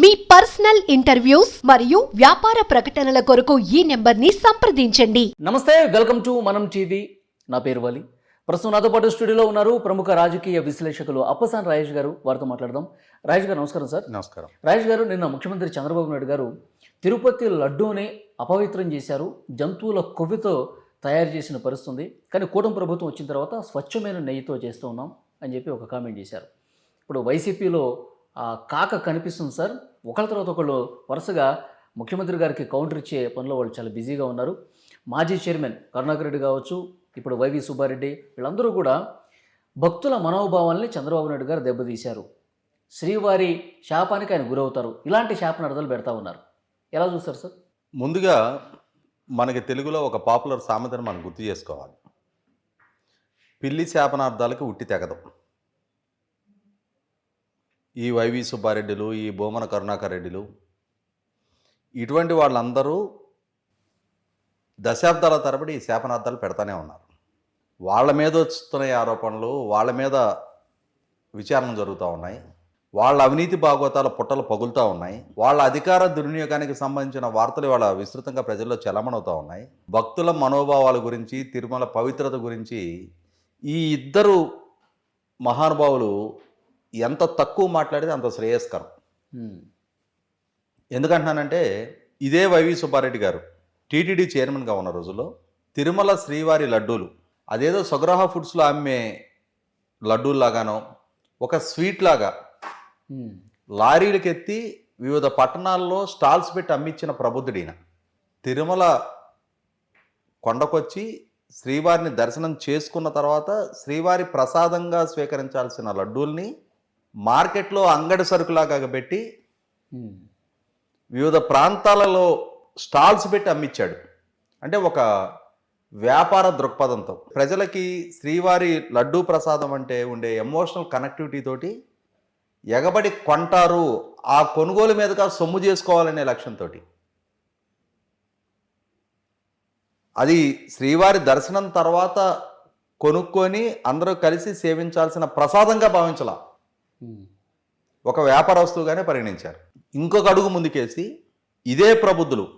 మీ personal interviews మరియు వ్యాపార ప్రకటనల కొరకు ఈ నెంబర్ని సంప్రదించండి. నమస్తే వెల్కమ్ టు మనం టీవీ. నా పేరు వలి. ప్రస్తుతం నాతో పాటు స్టూడియోలో ఉన్నారు ప్రముఖ రాజకీయ విశ్లేషకులు అప్పసాన్ రాజేష్ గారు. వారితో మాట్లాడదాం. రాజేష్ గారు నమస్కారం సార్. నమస్కారం. రాజేష్ గారు నిన్న ముఖ్యమంత్రి చంద్రబాబు నాయుడు గారు తిరుపతి లడ్డూని అపవిత్రం చేశారు. జంతువుల కొవ్వుతో తయారు చేసిన పరిస్థితి ఉంది కానీ కూటమి ప్రభుత్వం వచ్చిన తర్వాత స్వచ్ఛమైన నెయ్యితో చేస్తూ ఉన్నాం అని చెప్పి ఒక కామెంట్ చేశారు. ఇప్పుడు వైసీపీలో కాక కనిపిస్తుంది సార్. ఒకళ్ళ తర్వాత ఒకళ్ళు వరుసగా ముఖ్యమంత్రి గారికి కౌంటర్ ఇచ్చే పనిలో వాళ్ళు చాలా బిజీగా ఉన్నారు. మాజీ చైర్మన్ కరుణాకర్ రెడ్డి కావచ్చు ఇప్పుడు వైవి సుబ్బారెడ్డి వీళ్ళందరూ కూడా భక్తుల మనోభావాల్ని చంద్రబాబు నాయుడు గారు దెబ్బతీశారు. శ్రీవారి శాపానికి ఆయన గురవుతారు. ఇలాంటి శాపనార్థాలు పెడతా ఉన్నారు. ఎలా చూస్తారు సార్? ముందుగా మనకి తెలుగులో ఒక పాపులర్ సామెతను మనం గుర్తు చేసుకోవాలి. పిల్లి శాపనార్థాలకు ఉట్టి తెగదు. ఈ వైవి సుబ్బారెడ్డిలు ఈ భూమన కరుణాకర్ రెడ్డిలు ఇటువంటి వాళ్ళందరూ దశాబ్దాల తరబడి ఈ శాపనార్థాలు పెడతానే ఉన్నారు. వాళ్ళ మీద వస్తున్న ఆరోపణలు వాళ్ళ మీద విచారణ జరుగుతూ ఉన్నాయి. వాళ్ళ అవినీతి భాగవతాల పుట్టలు పగులుతూ ఉన్నాయి. వాళ్ళ అధికార దుర్వినియోగానికి సంబంధించిన వార్తలు వాళ్ళ విస్తృతంగా ప్రజల్లో చలమణవుతూ ఉన్నాయి. భక్తుల మనోభావాల గురించి తిరుమల పవిత్రత గురించి ఈ ఇద్దరు మహానుభావులు ఎంత తక్కువ మాట్లాడితే అంత శ్రేయస్కరం. ఎందుకంటున్నానంటే ఇదే వైవి సుబ్బారెడ్డి గారు టీటీడీ చైర్మన్గా ఉన్న రోజుల్లో తిరుమల శ్రీవారి లడ్డూలు అదేదో సొగ్రహ ఫుడ్స్లో అమ్మే లడ్డూల్లాగానో ఒక స్వీట్ లాగా హ్మ్. లారీలకు ఎత్తి వివిధ పట్టణాల్లో స్టాల్స్ పెట్టి అమ్మించిన ప్రబుద్ధుడీన తిరుమల కొండకొచ్చి శ్రీవారిని దర్శనం చేసుకున్న తర్వాత శ్రీవారి ప్రసాదంగా స్వీకరించాల్సిన లడ్డూల్ని మార్కెట్లో అంగడి సరుకులాగా పెట్టి. వివిధ ప్రాంతాలలో స్టాల్స్ పెట్టి అమ్మిచ్చాడు అంటే ఒక వ్యాపార దృక్పథంతో ప్రజలకి శ్రీవారి లడ్డూ ప్రసాదం అంటే ఉండే ఎమోషనల్ కనెక్టివిటీ తోటి ఎగబడి కొంటారు ఆ కొనుగోలు మీదుగా సొమ్ము చేసుకోవాలనే లక్ష్యంతో అది శ్రీవారి దర్శనం తర్వాత కొనుక్కొని అందరూ కలిసి సేవించాల్సిన ప్రసాదంగా భావించలా. Hmm. ఒక వ్యాపార వస్తువుగానే పరిగణించారు. ఇంకొక అడుగు ముందుకేసి ఇదే ప్రబుద్ధులు.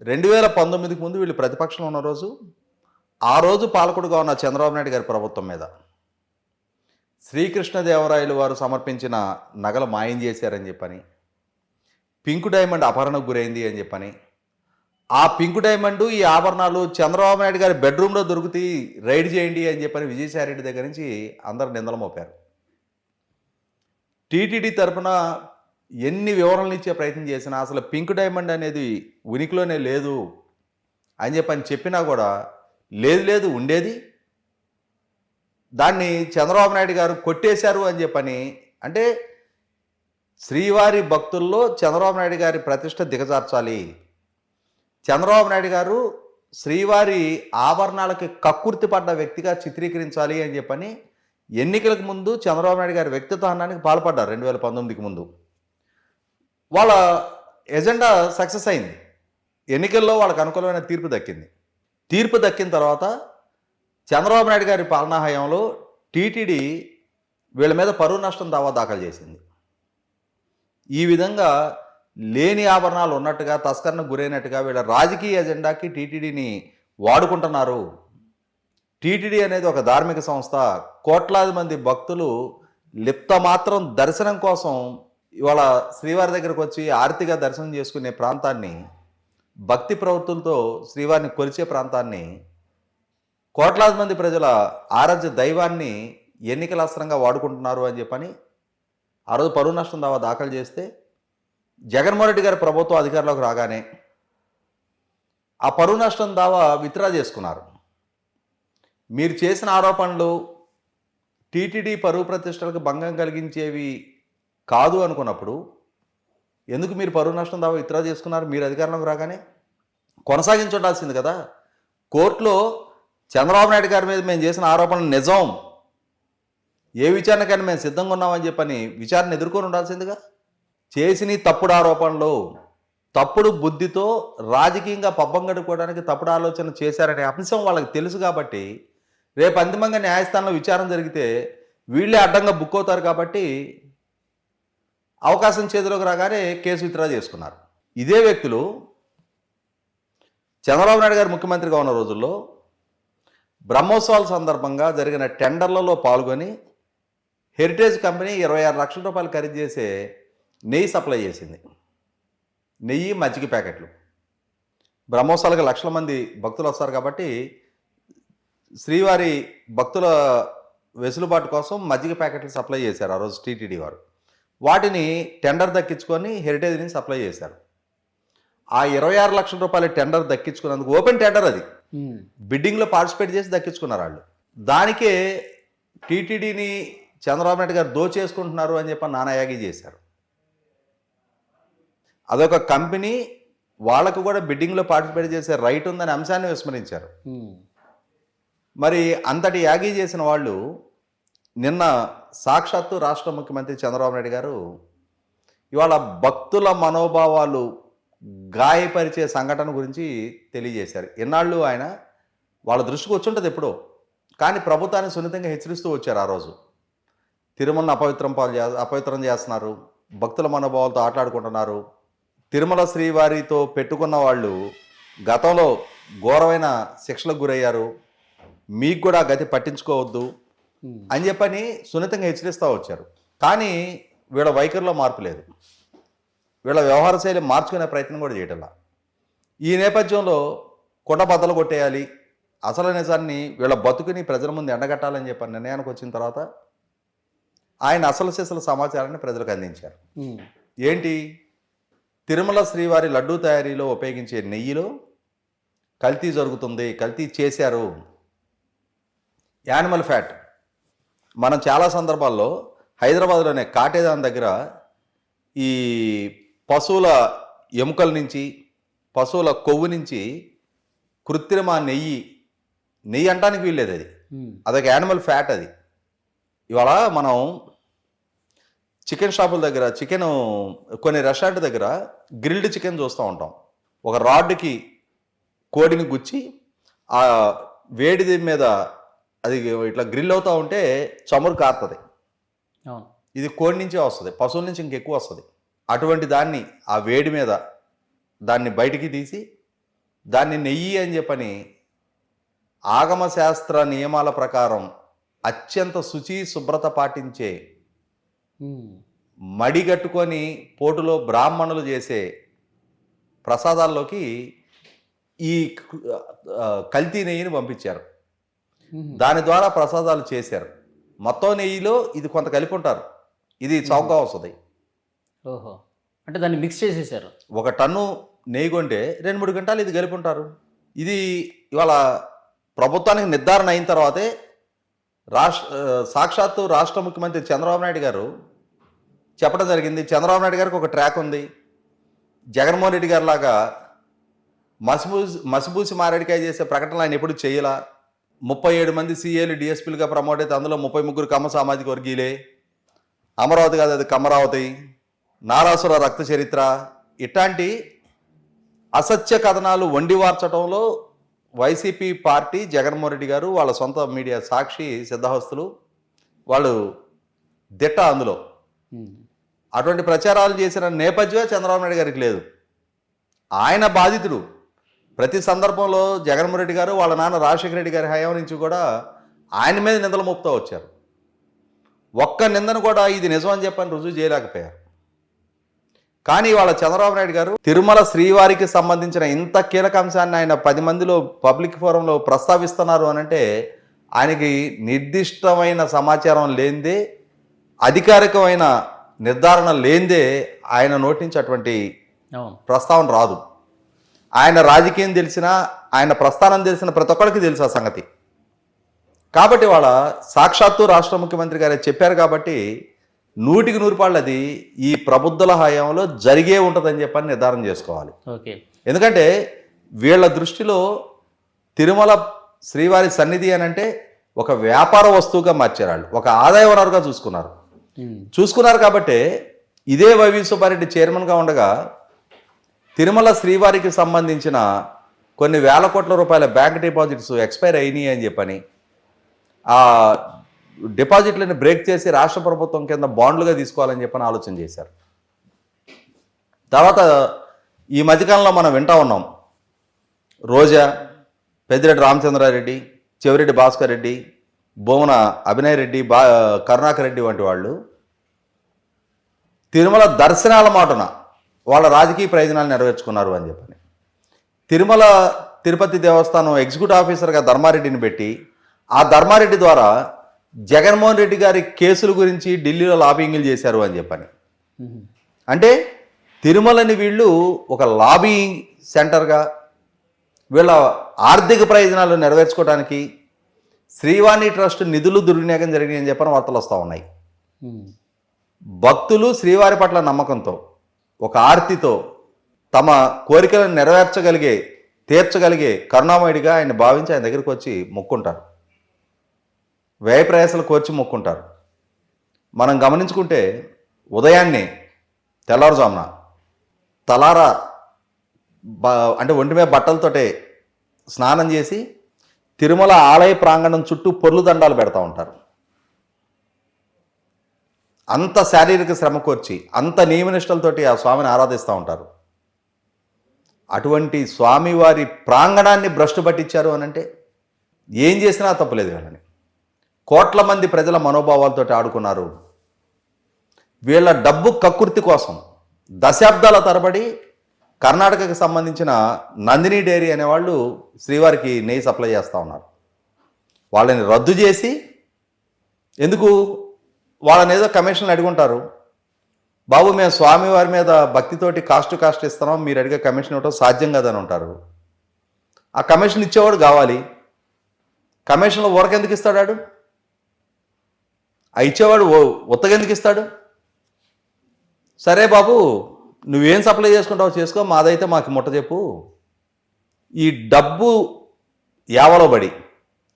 రెండు వేల పంతొమ్మిదికి ముందు వీళ్ళు ప్రతిపక్షంలో ఉన్న రోజు ఆ రోజు పాలకుడుగా ఉన్న చంద్రబాబు నాయుడు గారి ప్రభుత్వం మీద. శ్రీకృష్ణదేవరాయలు వారు సమర్పించిన నగలు మాయం చేశారని చెప్పని పింక్ డైమండ్ అపహరణకు గురైంది అని చెప్పని ఆ పింక్ డైమండ్ ఈ ఆభరణాలు చంద్రబాబు నాయుడు గారి బెడ్రూమ్లో దొరుకుతాయి రైడ్ చేయండి అని చెప్పని విజయసాయిరెడ్డి దగ్గర నుంచి అందరు నిందలు మోపారు. టీటీడీ తరపున ఎన్ని వివరణలు ఇచ్చే ప్రయత్నం చేసినా అసలు పింక్ డైమండ్ అనేది ఉనికిలోనే లేదు అని చెప్పని చెప్పినా కూడా లేదు లేదు ఉండేది. దాన్ని చంద్రబాబు నాయుడు గారు కొట్టేశారు అని చెప్పని అంటే శ్రీవారి భక్తుల్లో చంద్రబాబు నాయుడు గారి ప్రతిష్ట దిగజార్చాలి. చంద్రబాబు నాయుడు గారు శ్రీవారి ఆభరణాలకి కక్కుర్తి పడ్డ వ్యక్తిగా చిత్రీకరించాలి అని చెప్పని ఎన్నికలకు ముందు చంద్రబాబు నాయుడు గారి వ్యక్తిత్వానికి పాల్పడ్డారు రెండు వేల పంతొమ్మిదికి ముందు. వాళ్ళ ఎజెండా సక్సెస్ అయింది. ఎన్నికల్లో వాళ్ళకు అనుకూలమైన తీర్పు దక్కింది. తీర్పు దక్కిన తర్వాత చంద్రబాబు నాయుడు గారి పాలనా హయాంలో టీటీడీ వీళ్ళ మీద పరువు నష్టం దావా దాఖలు చేసింది. ఈ విధంగా లేని ఆభరణాలు ఉన్నట్టుగా తస్కరణకు గురైనట్టుగా వీళ్ళ రాజకీయ ఎజెండాకి టీటీడీని వాడుకుంటున్నారు టీటీడీ అనేది ఒక ధార్మిక సంస్థ. కోట్లాది మంది భక్తులు లిప్త మాత్రం దర్శనం కోసం ఇవాళ శ్రీవారి దగ్గరకు వచ్చి ఆర్తిగా దర్శనం చేసుకునే ప్రాంతాన్ని భక్తి ప్రవృత్తులతో శ్రీవారిని కొలిచే ప్రాంతాన్ని కోట్లాది మంది ప్రజల ఆరాధ్య దైవాన్ని ఎన్నికల అస్త్రంగా వాడుకుంటున్నారు అని చెప్పని ఆ రోజు పరువు నష్టం దావా దాఖలు చేస్తే జగన్మోహన్ రెడ్డి గారి ప్రభుత్వం అధికారంలోకి రాగానే ఆ పరువు నష్టం దావా విత్డ్రా చేసుకున్నారు. మీరు చేసిన ఆరోపణలు టీటీడీ పరువు ప్రతిష్టలకు భంగం కలిగించేవి కాదు అనుకున్నప్పుడు ఎందుకు మీరు పరువు నష్టం దావా విత్డ్రా చేసుకున్నారు? మీరు అధికారంలోకి రాగానే కొనసాగించుండాల్సింది కదా. కోర్టులో చంద్రబాబు నాయుడు గారి మీద మేము చేసిన ఆరోపణలు నిజం. ఏ విచారణకైనా మేము సిద్ధంగా ఉన్నామని చెప్పని విచారణ ఎదుర్కొని ఉండాల్సిందిగా చేసిన తప్పుడు ఆరోపణలు. తప్పుడు బుద్ధితో రాజకీయంగా పబ్బం గడుపుకోవడానికి తప్పుడు ఆలోచన చేశారనే అంశం వాళ్ళకి తెలుసు కాబట్టి రేపు అంతిమంగా న్యాయస్థానంలో విచారణ జరిగితే వీళ్ళే అడ్డంగా బుక్ అవుతారు కాబట్టి అవకాశం చేతిలోకి రాగానే కేసు విత్డ్రా చేసుకున్నారు. ఇదే వ్యక్తులు చంద్రబాబు నాయుడు గారు ముఖ్యమంత్రిగా ఉన్న రోజుల్లో బ్రహ్మోత్సవాల సందర్భంగా జరిగిన టెండర్లలో పాల్గొని హెరిటేజ్ కంపెనీ ఇరవై ఆరు లక్షల రూపాయలు ఖరీదు చేసే నెయ్యి సప్లై చేసింది. నెయ్యి మజ్జిగ ప్యాకెట్లు. బ్రహ్మోత్సవాలకు లక్షల మంది భక్తులు వస్తారు కాబట్టి శ్రీవారి భక్తుల వెసులుబాటు కోసం మజ్జిగ ప్యాకెట్లు సప్లై చేశారు ఆ రోజు టీటీడీ వారు. వాటిని టెండర్ దక్కించుకొని హెరిటేజ్ని సప్లై చేశారు. ఆ ఇరవై ఆరు లక్షల రూపాయల టెండర్ దక్కించుకున్నందుకు ఓపెన్ టెండర్ అది. బిడ్డింగ్లో పార్టిసిపేట్ చేసి దక్కించుకున్నారు వాళ్ళు. దానికే టీటీడీని చంద్రబాబు నాయుడు గారు దోచేసుకుంటున్నారు అని చెప్పి నానాయాగి చేశారు. అదొక కంపెనీ వాళ్ళకు కూడా బిడ్డింగ్లో పార్టిసిపేట్ చేసే రైట్ ఉందనే అంశాన్ని విస్మరించారు. మరి అంతటి యాగీ చేసిన వాళ్ళు నిన్న సాక్షాత్తు రాష్ట్ర ముఖ్యమంత్రి చంద్రబాబు నాయుడు గారు ఇవాళ భక్తుల మనోభావాలు గాయపరిచే సంఘటన గురించి తెలియజేశారు. ఎన్నాళ్ళు ఆయన వాళ్ళ దృష్టికి వచ్చుంటుంది ఎప్పుడో. కానీ ప్రభుత్వాన్ని సున్నితంగా హెచ్చరిస్తూ వచ్చారు ఆ రోజు. తిరుమలను అపవిత్రం పాలు చే అపవిత్రం చేస్తున్నారు. భక్తుల మనోభావాలతో ఆటలాడుకుంటున్నారు. తిరుమల శ్రీవారితో పెట్టుకున్న వాళ్ళు గతంలో ఘోరమైన శిక్షలకు గురయ్యారు. మీకు కూడా గతి పట్టించుకోవద్దు అని చెప్పని సున్నితంగా హెచ్చరిస్తూ వచ్చారు. కానీ వీళ్ళ వైఖరిలో మార్పు లేదు. వీళ్ళ వ్యవహార శైలి మార్చుకునే ప్రయత్నం కూడా చేయటంలా ఈ నేపథ్యంలో కొండ బద్దలు కొట్టేయాలి అసలు నిజాన్ని వీళ్ళ బతుకుని ప్రజల ముందు ఎండగట్టాలని చెప్పి నిర్ణయానికి వచ్చిన తర్వాత ఆయన అసలు సిసలు సమాచారాన్ని ప్రజలకు అందించారు. ఏంటి? తిరుమల శ్రీవారి లడ్డూ తయారీలో ఉపయోగించే నెయ్యిలో కల్తీ జరుగుతుంది కల్తీ చేశారు. Animal fat. మనం చాలా సందర్భాల్లో హైదరాబాద్లోనే కాటేదాన్ దగ్గర ఈ పశువుల ఎముకల నుంచి పశువుల కొవ్వు నుంచి కృత్రిమ నెయ్యి నెయ్యి అంటానికి వీల్లేదు అది. అదొక యానిమల్ ఫ్యాట్ అది. ఇవాళ మనం చికెన్ షాపుల దగ్గర చికెన్ కొన్ని రెస్టారెంట్ దగ్గర గ్రిల్డ్ చికెన్ చూస్తూ ఉంటాం. ఒక రాడ్కి కోడిని గుచ్చి ఆ వేడిది మీద అది ఇట్లా గ్రిల్ అవుతూ ఉంటే చమురు కారుతుంది. అవును ఇది కోడి నుంచే వస్తుంది పశువుల నుంచి ఇంకెక్కువ వస్తుంది. అటువంటి దాన్ని ఆ వేడి మీద దాన్ని బయటికి తీసి దాన్ని నెయ్యి అని చెప్పని ఆగమ శాస్త్ర నియమాల ప్రకారం అత్యంత శుచి శుభ్రత పాటించే మడిగట్టుకొని పోటులో బ్రాహ్మణులు చేసే ప్రసాదాల్లోకి ఈ కల్తీ నెయ్యిని పంపించారు. దాని ద్వారా ప్రసాదాలు చేశారు. మొత్తం నెయ్యిలో ఇది కొంత కలిపి ఉంటారు. ఇది చౌకగా వస్తుంది. ఓహో. అంటే దాన్ని మిక్స్ చేసేసారు. ఒక టన్ను నెయ్యి కొంటే రెండు మూడు గంటలు ఇది కలిపి ఉంటారు. ఇది ఇవాళ ప్రభుత్వానికి నిర్ధారణ అయిన తర్వాతే రాష్ట్ర సాక్షాత్తు రాష్ట్ర ముఖ్యమంత్రి చంద్రబాబు నాయుడు గారు చెప్పడం జరిగింది. చంద్రబాబు నాయుడు గారికి ఒక ట్రాక్ ఉంది. జగన్మోహన్ రెడ్డి గారి లాగా మసిబూసి మసిబూసి మారేడికాయ చేసే ప్రకటనలు ఆయన ఎప్పుడు చేయలా. ముప్పై ఏడు మంది సీఏలు డిఎస్పీలుగా ప్రమోట్ అయితే అందులో ముప్పై ముగ్గురు కమ్మ సామాజిక వర్గీయులే. అమరావతి కాదు అది కమరావతి. నారాసుర రక్త చరిత్ర. ఇట్లాంటి అసత్య కథనాలు వండివార్చడంలో వైసీపీ పార్టీ జగన్మోహన్ రెడ్డి గారు వాళ్ళ సొంత మీడియా సాక్షి సిద్ధహస్తులు. వాళ్ళు దిట్ట అందులో. అటువంటి ప్రచారాలు చేసిన నేపథ్యమే చంద్రబాబు నాయుడు గారికి లేదు. ఆయన బాధితుడు. ప్రతి సందర్భంలో జగన్మోహన్ రెడ్డి గారు వాళ్ళ నాన్న రాజశేఖర రెడ్డి గారి హయాం నుంచి కూడా ఆయన మీద నిందలు మోపుతూ వచ్చారు. ఒక్క నిందను కూడా ఇది నిజం అని చెప్పని రుజువు చేయలేకపోయారు. కానీ వాళ్ళ చంద్రబాబు నాయుడు గారు తిరుమల శ్రీవారికి సంబంధించిన ఇంత కీలక అంశాన్ని ఆయన పది మందిలో పబ్లిక్ ఫోరంలో ప్రస్తావిస్తున్నారు అని అంటే ఆయనకి నిర్దిష్టమైన సమాచారం లేనిదే అధికారికమైన నిర్ధారణ లేనిదే ఆయన నోటి నుంచి అటువంటి అవును. ప్రస్తావన రాదు. ఆయన రాజకీయం తెలిసినా ఆయన ప్రస్థానం తెలిసిన ప్రతి ఒక్కరికి తెలుసు ఆ సంగతి. కాబట్టి వాళ్ళ సాక్షాత్తు రాష్ట్ర ముఖ్యమంత్రి గారే చెప్పారు కాబట్టి నూటికి నూరు పాళ్ళు అది ఈ ప్రబుద్ధుల హయాంలో జరిగే ఉంటుందని చెప్పని నిర్ధారణ చేసుకోవాలి. ఓకే. ఎందుకంటే వీళ్ళ దృష్టిలో తిరుమల శ్రీవారి సన్నిధి అని అంటే ఒక వ్యాపార వస్తువుగా మార్చారు వాళ్ళు. ఒక ఆదాయ వనరుగా చూసుకున్నారు. చూసుకున్నారు కాబట్టి ఇదే వైవి సుబ్బారెడ్డి చైర్మన్గా ఉండగా తిరుమల శ్రీవారికి సంబంధించిన కొన్ని వేల కోట్ల రూపాయల బ్యాంక్ డిపాజిట్స్ ఎక్స్పైర్ అయినాయి అని చెప్పని ఆ డిపాజిట్లను బ్రేక్ చేసి రాష్ట్ర ప్రభుత్వం కింద బాండ్లుగా తీసుకోవాలని చెప్పని ఆలోచన చేశారు. తర్వాత ఈ మధ్యకాలంలో మనం వింటా ఉన్నాం. రోజా పెద్దిరెడ్డి రామచంద్రారెడ్డి చెవిరెడ్డి భాస్కర్ రెడ్డి భువన అభినయ్ రెడ్డి బా కరుణాకర్ రెడ్డి వంటి వాళ్ళు తిరుమల దర్శనాల మాటన వాళ్ళ రాజకీయ ప్రయోజనాలు నెరవేర్చుకున్నారు అని చెప్పని తిరుమల తిరుపతి దేవస్థానం ఎగ్జిక్యూటివ్ ఆఫీసర్గా ధర్మారెడ్డిని పెట్టి ఆ ధర్మారెడ్డి ద్వారా జగన్మోహన్ రెడ్డి గారి కేసుల గురించి ఢిల్లీలో లాబింగ్లు చేశారు అని చెప్పని. అంటే తిరుమలని వీళ్ళు ఒక లాబీ సెంటర్గా వీళ్ళ ఆర్థిక ప్రయోజనాలు నెరవేర్చుకోవడానికి శ్రీవాణి ట్రస్ట్ నిధులు దుర్వినియోగం జరిగినాయని చెప్పని వార్తలు వస్తూ ఉన్నాయి. భక్తులు శ్రీవారి పట్ల నమ్మకంతో ఒక ఆర్తితో తమ కోరికలను నెరవేర్చగలిగే తీర్చగలిగే కరుణామయుడిగా ఆయన భావించి ఆయన దగ్గరికి వచ్చి మొక్కుంటారు. వ్యయ ప్రయాసాలు కోర్చి మొక్కుంటారు. మనం గమనించుకుంటే ఉదయాన్నే తెల్లవారుజామున తలారా బ అంటే ఒంటి మీద బట్టలతోటే స్నానం చేసి తిరుమల ఆలయ ప్రాంగణం చుట్టూ పొర్లు దండాలు పెడతా ఉంటారు. అంత శారీరక శ్రమ కోర్చి అంత నియమనిష్టలతోటి ఆ స్వామిని ఆరాధిస్తూ ఉంటారు. అటువంటి స్వామివారి ప్రాంగణాన్ని భ్రష్టు పట్టించారు అని అంటే ఏం చేసినా తప్పులేదు వీళ్ళని కోట్ల మంది ప్రజల మనోభావాలతో ఆడుకున్నారు. వీళ్ళ డబ్బు కక్కుర్తి కోసం దశాబ్దాల తరబడి కర్ణాటకకు సంబంధించిన నందిని డైరీ అనేవాళ్ళు శ్రీవారికి నెయ్యి సప్లై చేస్తూ ఉన్నారు. వాళ్ళని రద్దు చేసి ఎందుకు వాళ్ళని ఏదో కమిషన్లు అడుగుంటారు. బాబు మేము స్వామివారి మీద భక్తితోటి కాస్ట్ కాస్ట్ ఇస్తున్నాం మీరు అడిగే కమిషన్ ఇవ్వటం సాధ్యం కదని ఉంటారు. ఆ కమిషన్ ఇచ్చేవాడు కావాలి. కమిషన్లో ఊరకెందుకు ఇస్తాడు ఆడు? ఆ ఇచ్చేవాడు ఉత్తగెందుకు ఇస్తాడు? సరే బాబు నువ్వేం సప్లై చేసుకుంటావు చేసుకో మాదైతే మాకు ముట్ట చెప్పు. ఈ డబ్బు యావలో పడి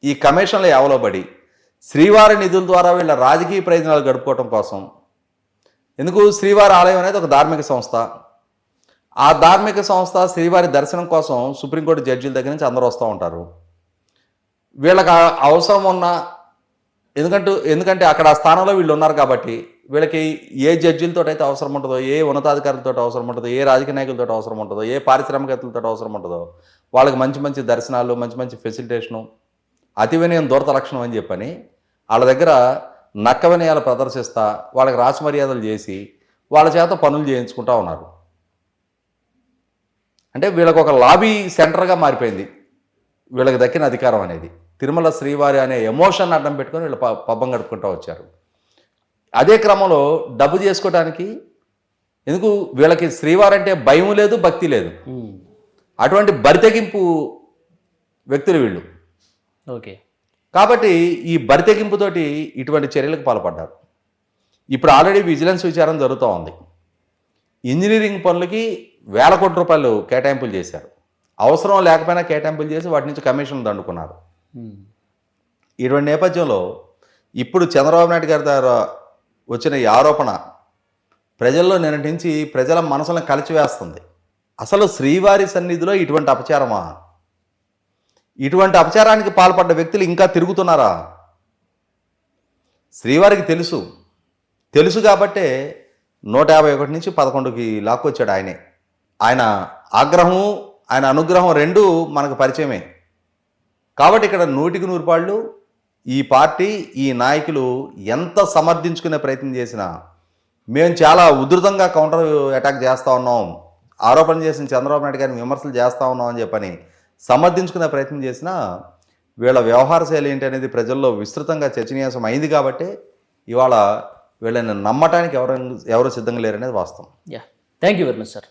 ఈ కమిషన్లో యావలో పడి శ్రీవారి నిధుల ద్వారా వీళ్ళ రాజకీయ ప్రయోజనాలు గడుపుకోవటం కోసం. ఎందుకు? శ్రీవారి ఆలయం అనేది ఒక ధార్మిక సంస్థ. ఆ ధార్మిక సంస్థ శ్రీవారి దర్శనం కోసం సుప్రీంకోర్టు జడ్జీల దగ్గర నుంచి అందరూ వస్తూ ఉంటారు. వీళ్ళకి అవసరం ఉన్న ఎందుకంటే ఎందుకంటే అక్కడ ఆ స్థానంలో వీళ్ళు ఉన్నారు కాబట్టి వీళ్ళకి ఏ జడ్జిలతో అయితే అవసరం ఉంటుందో ఏ ఉన్నతాధికారులతో అవసరం ఉంటుందో ఏ రాజకీయ నాయకులతో అవసరం ఉంటుందో ఏ పారిశ్రామికవేత్తలతో అవసరం ఉంటుందో వాళ్ళకి మంచి మంచి దర్శనాలు మంచి మంచి ఫెసిలిటేషను అతి వినయం దూరత లక్షణం అని చెప్పని వాళ్ళ దగ్గర నక్క వినయాలు ప్రదర్శిస్తా వాళ్ళకి రాసి మర్యాదలు చేసి వాళ్ళ చేత పనులు చేయించుకుంటా ఉన్నారు. అంటే వీళ్ళకి ఒక లాబీ సెంటర్గా మారిపోయింది. వీళ్ళకి దక్కిన అధికారం అనేది. తిరుమల శ్రీవారి అనే ఎమోషన్ అడ్డం పెట్టుకొని వీళ్ళు పబ్బం గడుపుకుంటూ వచ్చారు. అదే క్రమంలో డబ్బు చేసుకోవడానికి ఎందుకు వీళ్ళకి శ్రీవారి అంటే భయం లేదు భక్తి లేదు. అటువంటి బరితెగింపు వ్యక్తులు వీళ్ళు. ఓకే. కాబట్టి ఈ బరితెగింపుతోటి ఇటువంటి చర్యలకు పాల్పడ్డారు. ఇప్పుడు ఆల్రెడీ విజిలెన్స్ విచారణ జరుగుతూ ఉంది. ఇంజనీరింగ్ పనులకి వేల కోట్ల రూపాయలు కేటాయింపులు చేశారు. అవసరం లేకపోయినా కేటాయింపులు చేసి వాటి నుంచి కమిషన్లు దండుకున్నారు. ఉమ్. ఇటువంటి నేపథ్యంలో ఇప్పుడు చంద్రబాబు నాయుడు గారి ద్వారా వచ్చిన ఈ ఆరోపణ ప్రజల్లో నిన్నటి నుంచి ప్రజల మనసులను కలిచివేస్తుంది. అసలు శ్రీవారి సన్నిధిలో ఇటువంటి అపచారమా? ఇటువంటి అపచారానికి పాల్పడ్డ వ్యక్తులు ఇంకా తిరుగుతున్నారా? శ్రీవారికి తెలుసు. తెలుసు కాబట్టే నూట యాభై ఒకటి నుంచి పదకొండుకి లాక్కొచ్చాడు ఆయనే. ఆయన ఆగ్రహము ఆయన అనుగ్రహం రెండూ మనకు పరిచయమే. కాబట్టి ఇక్కడ నూటికి నూరు పాళ్ళు ఈ పార్టీ ఈ నాయకులు ఎంత సమర్థించుకునే ప్రయత్నం చేసినా మేము చాలా ఉధృతంగా కౌంటర్ అటాక్ చేస్తూ ఉన్నాం. ఆరోపణ చేసిన చంద్రబాబు నాయుడు గారిని విమర్శలు చేస్తూ ఉన్నాం అని చెప్పని సమర్థించుకునే ప్రయత్నం చేసినా వీళ్ళ వ్యవహార శైలి ఏంటి అనేది ప్రజల్లో విస్తృతంగా చర్చనీయాంశం అయింది కాబట్టి ఇవాళ వీళ్ళని నమ్మటానికి ఎవరు ఎవరు సిద్ధంగా లేరనేది వాస్తవం. Yeah. Thank you very much sir